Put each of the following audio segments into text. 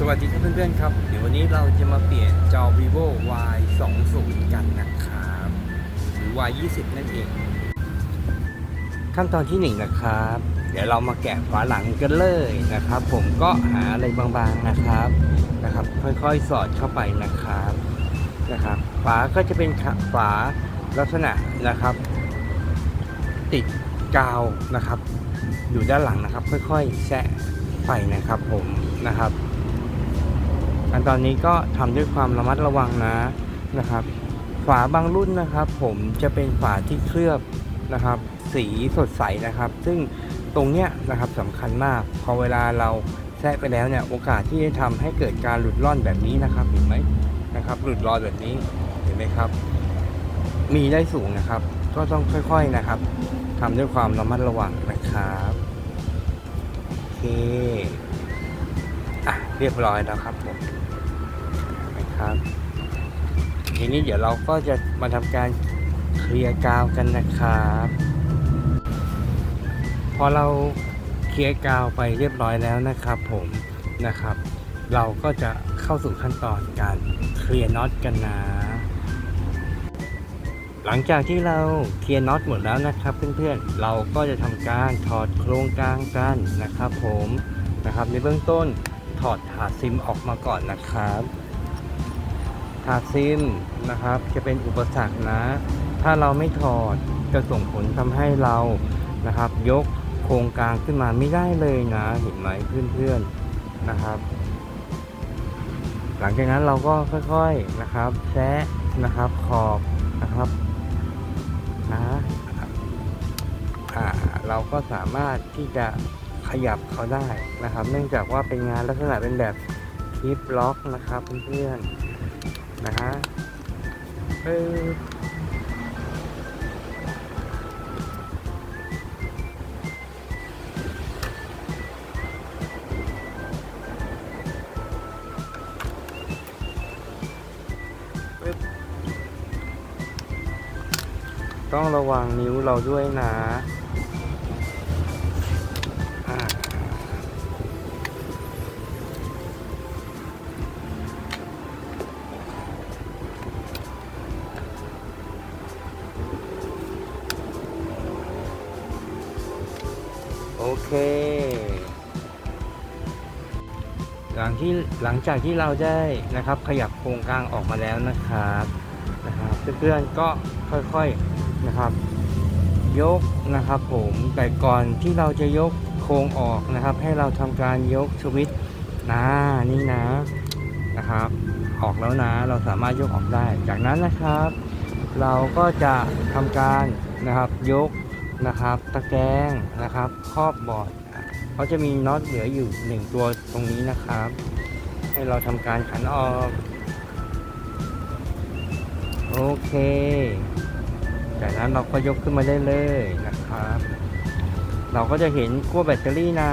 สวัสดีครับเพื่อนๆครับ เดี๋ยววันนี้เราจะมาเปลี่ยนจอ vivo y 2 0กันนะครับหรือ y 2 0นั่นเอง ขั้นตอนที่หนึ่งนะครับ เดี๋ยวเรามาแกะฝาหลังกันเลยนะครับ ผมก็หาอะไรบางๆนะครับนะครับ ค่อยๆสอดเข้าไปนะครับนะครับ ฝาก็จะเป็นฝาลักษณะนะครับ ติดกาวนะครับ อยู่ด้านหลังนะครับ ค่อยๆแซะไปนะครับ ผมนะครับ ขั้นตอนนี้ก็ทำด้วยความระมัดระวังนะนะครับ ฝาบางรุ่นนะครับ ผมจะเป็นฝาที่เคลือบนะครับ สีสดใสนะครับ ซึ่งตรงเนี้ยนะครับสำคัญมาก พอเวลาเราแทะไปแล้วเนี่ยโอกาสที่จะทำให้เกิดการหลุดร่อนแบบนี้นะครับเห็นไหมนะครับ หลุดรอยแบบนี้เห็นไหมครับ มีได้สูงนะครับ ก็ต้องค่อยๆนะครับทำด้วยความระมัดระวังนะครับโอเคอะเรียบร้อยแล้วครับ นะครับ ทีนี้เดี๋ยวเราก็จะมาทำการเคลียร์กาวกันนะครับ พอเราเคลียร์กาวไปเรียบร้อยแล้วนะครับผมนะครับ เราก็จะเข้าสู่ขั้นตอนการเคลียร์น็อตกันนะ หลังจากที่เราเคลียร์น็อตหมดแล้วนะครับ เพื่อนๆเราก็จะทำการถอดโครงกลางกันนะครับ ผมนะครับในเบื้องต้นถอดถาดซิมออกมาก่อนนะครับ ถาดซิมนะครับ จะเป็นอุปสรรคนะ ถ้าเราไม่ถอดจะส่งผลทำให้เรานะครับ ยกโครงกลางขึ้นมาไม่ได้เลยนะเห็นไหมเพื่อนๆนะครับ หลังจากนั้นเราก็ค่อยๆนะครับแซะนะครับขอบนะครับนะอ่าเราก็สามารถที่จะขยับเขาได้นะครับ เนื่องจากว่าเป็นงานลักษณะเป็นแบบคลิปล็อกนะครับเพื่อนๆ นะฮะเออปึ๊บต้องระวังนิ้วเราด้วยนะ เค หลังที่หลังจากที่เราได้นะครับขยับโครงกลางออกมาแล้วนะครับนะครับเพื่อนๆก็ค่อยๆนะครับ ยกนะครับผมแต่ก่อนที่เราจะยกโครงออกนะครับ ให้เราทำการยกสวิตช์นะนี่นะนะครับ ออกแล้วนะเราสามารถยกออกได้ จากนั้นนะครับ เราก็จะทำการนะครับยก นะครับ ตะแกรงนะครับครอบบอร์ดเขาจะมีน็อตเหลืออยู่หนึ่งตัวตรงนี้นะครับ ให้เราทำการขันออก โอเค จากนั้นเราก็ยกขึ้นมาได้เลยนะครับ เราก็จะเห็นขั้วแบตเตอรี่นะ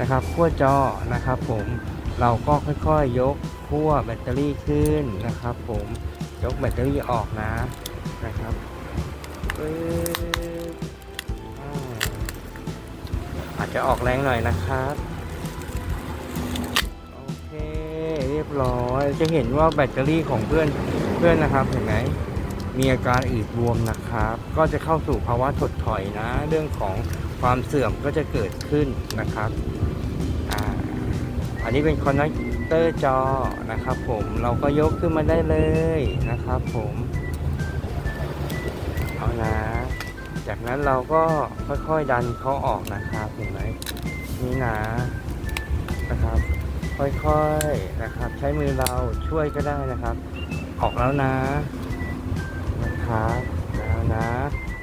นะครับขั้วจอนะครับผมเราก็ค่อยๆยกขั้วแบตเตอรี่ขึ้นนะครับ ผมยกแบตเตอรี่ออกนะนะครับปึ๊บ จจะออกแรงหน่อยนะครับ โอเคเรียบร้อย จะเห็นว่าแบตเตอรี่ของเพื่อนเพื่อนนะครับเห็นไหมมีอาการอืดบวมนะครับ ก็จะเข้าสู่ภาวะถดถอยนะ เรื่องของความเสื่อมก็จะเกิดขึ้นนะครับอ่าอันนี้เป็นคอนเนคเตอร์จอนะครับ ผมเราก็ยกขึ้นมาได้เลยนะครับ ผมเอานะ จากนั้นเราก็ค่อยๆดันเขาออกนะครับเห็นไหมนี่นะนะครับ ค่อยๆนะครับ ใช้มือเราช่วยก็ได้นะครับ ออกแล้วนะนะครับแล้วนะ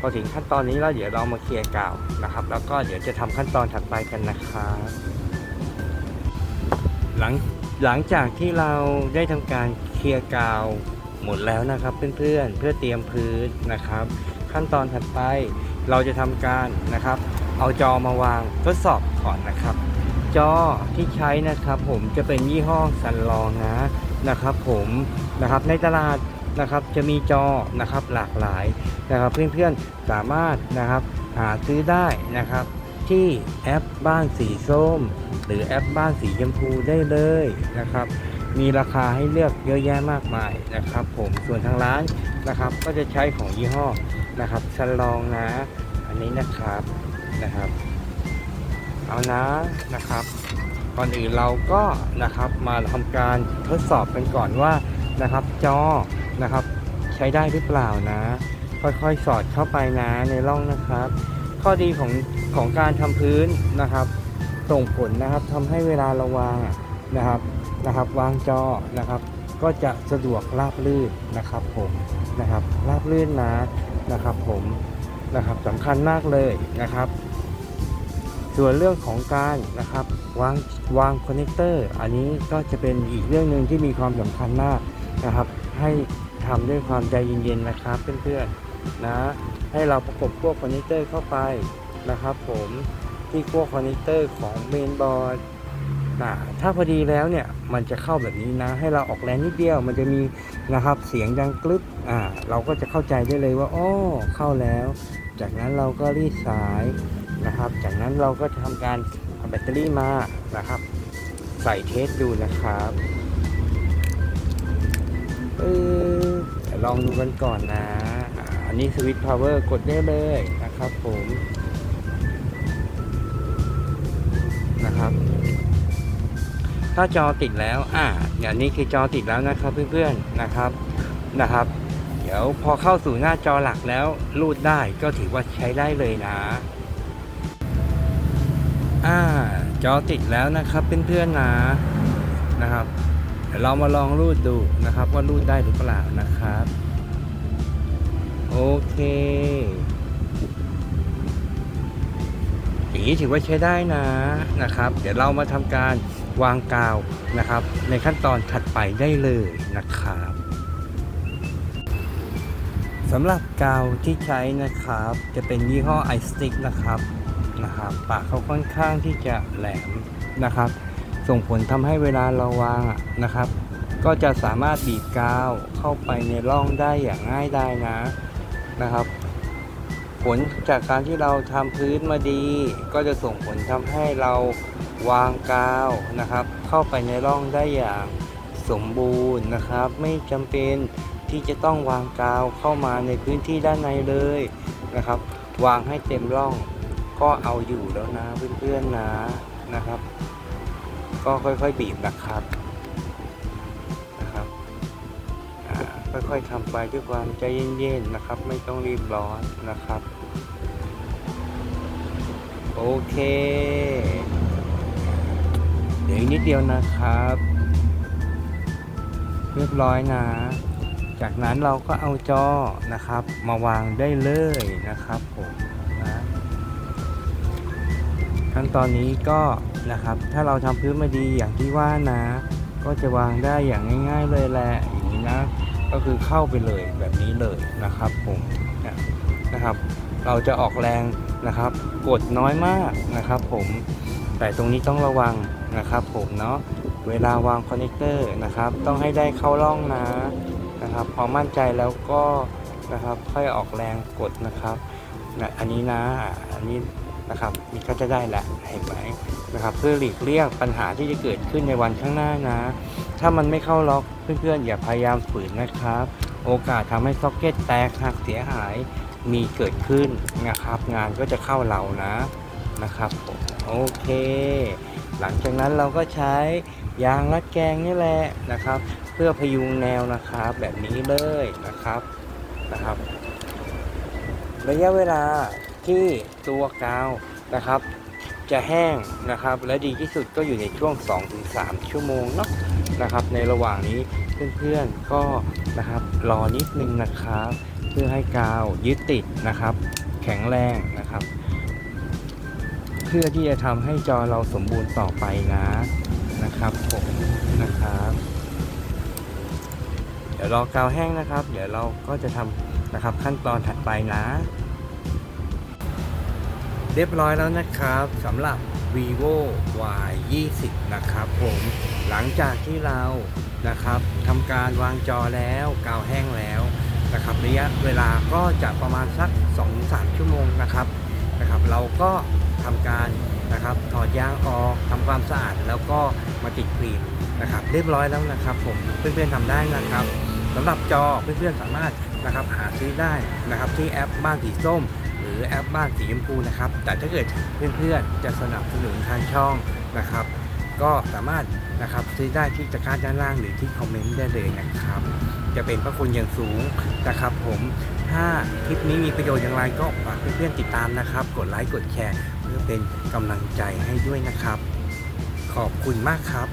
พอถึงขั้นตอนนี้แล้วเดี๋ยวเรามาเคลียร์กาวนะครับ แล้วก็เดี๋ยวจะทำขั้นตอนถัดไปกันนะครับหลังหลังจากที่เราได้ทำการเคลียร์กาวหมดแล้วนะครับ เพื่อนๆเพื่อเตรียมพื้นนะครับ ขั้นตอนถัดไป เราจะทำการนะครับ เอาจอมาวางทดสอบก่อนนะครับ จอที่ใช้นะครับ ผมจะเป็นยี่ห้อซันลองนะนะครับ ผมนะครับในตลาดนะครับจะมีจอนะครับหลากหลายนะครับเพื่อนๆสามารถนะครับหาซื้อได้นะครับ ที่แอปบ้านสีส้ม หรือแอปบ้านสีชมพูได้เลยนะครับ มีราคาให้เลือกเยอะแยะมากมายนะครับ ผมส่วนทางร้านนะครับ ก็จะใช้ของยี่ห้อ นะครับสลองนะ อันนี้นะครับนะครับ เอานะนะครับ ก่อนอื่นเราก็นะครับมาทำการทดสอบกันก่อนว่านะครับ จอนะครับ ใช้ได้หรือเปล่านะ ค่อยๆสอดเข้าไปนะในร่องนะครับ ข้อดีของของการทำพื้นนะครับ ส่งผลนะครับทำให้เวลาเราวางนะครับนะครับ วางจอนะครับ ก็จะสะดวกราบลื่นนะครับผมนะครับ ราบลื่นนะ นะครับผมนะครับสำคัญมากเลยนะครับ ส่วนเรื่องของการนะครับวางวางคอนเนคเตอร์อันนี้ก็จะเป็นอีกเรื่องหนึ่งที่มีความสำคัญมากนะครับ ให้ทำด้วยความใจเย็นๆนะครับเพื่อนๆนะให้เราประกบพวกคอนเนคเตอร์เข้าไปนะครับ ผมที่พวกคอนเนคเตอร์ของเมนบอร์ด นะถ้าพอดีแล้วเนี่ยมันจะเข้าแบบนี้นะ ให้เราออกแรงนิดเดียว มันจะมีนะครับเสียงดังกรึบอ่าเราก็จะเข้าใจได้เลยว่าอ้อเข้าแล้ว จากนั้นเราก็รีดสายนะครับ จากนั้นเราก็จะทำการเอาแบตเตอรี่มานะครับ ใส่เทสดูนะครับเออลองดูกันก่อนนะ อันนี้สวิตช์พาวเวอร์กดได้เลยนะครับผมนะครับ ถ้าจอติดแล้ว อ่าอย่างนี้คือจอติดแล้วนะครับเพื่อนๆนะครับนะครับ เดี๋ยวพอเข้าสู่หน้าจอหลักแล้วรูดได้ก็ถือว่าใช้ได้เลยนะ อ่า จอติดแล้วนะครับเพื่อนๆนะนะครับเดี๋ยวเรามาลองรูดดูนะครับ ว่ารูดได้หรือเปล่านะครับ โอเคอย่างนี้ถือว่าใช้ได้นะนะครับ เดี๋ยวเรามาทำการ วางกาวนะครับ ในขั้นตอนถัดไปได้เลยนะครับสำหรับกาวที่ใช้นะครับ จะเป็นยี่ห้อ i stick นะครับนะครับปากเขาค่อนข้างที่จะแหลมนะครับ ส่งผลทำให้เวลาเราวางนะครับ ก็จะสามารถบีบกาวเข้าไปในร่องได้อย่างง่ายได้นะนะครับ ผลจากการที่เราทำพื้นมาดี ก็จะส่งผลทำให้เรา วางกาวนะครับ เข้าไปในร่องได้อย่างสมบูรณ์นะครับ ไม่จำเป็นที่จะต้องวางกาวเข้ามาในพื้นที่ด้านในเลยนะครับ วางให้เต็มร่องก็เอาอยู่แล้วนะเพื่อนๆนะนะครับ ก็ค่อยๆบีบนะครับนะครับค่อยๆทำไปด้วยความใจเย็นๆนะครับ ไม่ต้องรีบร้อนนะครับ โอเค อีกนิดเดียวนะครับ เรียบร้อยนะ จากนั้นเราก็เอาจอนะครับ มาวางได้เลยนะครับผมนะขั้นตอนนี้ก็นะครับ ถ้าเราทำพื้นมาดีอย่างที่ว่านะ ก็จะวางได้อย่างง่าย ๆ เลยแหละอย่างนี้นะ ก็คือเข้าไปเลยแบบนี้เลยนะครับผมนะนะครับ เราจะออกแรงนะครับ กดน้อยมากนะครับผม แต่ตรงนี้ต้องระวังนะครับผมเนาะเวลาวางคอนเนคเตอร์นะครับต้องให้ได้เข้าร่องนะนะครับพอมั่นใจแล้วก็นะครับค่อยออกแรงกดนะครับนะอันนี้นะอันนี้นะครับนี่ก็จะได้แหละเห็นไหมนะครับเพื่อหลีกเลี่ยงปัญหาที่จะเกิดขึ้นในวันข้างหน้านะ ถ้ามันไม่เข้าล็อกเพื่อนๆอย่าพยายามฝืนนะครับ โอกาสทำให้ซ็อกเก็ตแตกหักเสียหายมีเกิดขึ้นนะครับ งานก็จะเข้าเรานะนะครับผม โอเค หลังจากนั้นเราก็ใช้ยางรัดแกงนี่แหละนะครับ เพื่อพยุงแนวนะครับแบบนี้เลยนะครับนะครับ ระยะเวลาที่ตัวกาวนะครับ จะแห้งนะครับ และดีที่สุดก็อยู่ในช่วง 2-3 ชั่วโมงเนาะนะครับ ในระหว่างนี้เพื่อนๆก็นะครับรอนิดนึงนะครับ เพื่อให้กาวยึดติดนะครับ แข็งแรงนะครับ เพื่อที่จะทำให้จอเราสมบูรณ์ต่อไปนะนะครับผมนะครับ เดี๋ยวรอกาวแห้งนะครับ เดี๋ยวเราก็จะทำนะครับขั้นตอนถัดไปนะ เรียบร้อยแล้วนะครับสำหรับ vivo y 2 0นะครับผมหลังจากที่เรานะครับทำการวางจอแล้วกาวแห้งแล้วนะครับระยะเวลาก็จะประมาณสัก 2-3 ชั่วโมงนะครับนะครับ เราก็ ทำการนะครับถอดยางออกทำความสะอาดแล้วก็มาติดกรีดนะครับเรียบร้อยแล้วนะครับ ผมเพื่อนๆทำได้นะครับสำหรับจอเพื่อนๆสามารถนะครับหาซื้อได้นะครับที่แอปบ้านสีส้ม หรือแอปบ้านสีชมพูนะครับแต่ถ้าเกิดเพื่อนๆจะสนับสนุนทางช่องนะครับ ก็สามารถนะครับซื้อได้ที่ตะกร้าด้านล่างหรือที่คอมเมนต์ได้เลยนะครับ จะเป็นพระคุณอย่างสูงนะครับผมถ้าคลิปนี้มีประโยชน์อย่างไรก็ฝากเพื่อนๆติดตามนะครับ กดไลค์กดแชร์ เป็นกำลังใจให้ด้วยนะครับ ขอบคุณมากครับ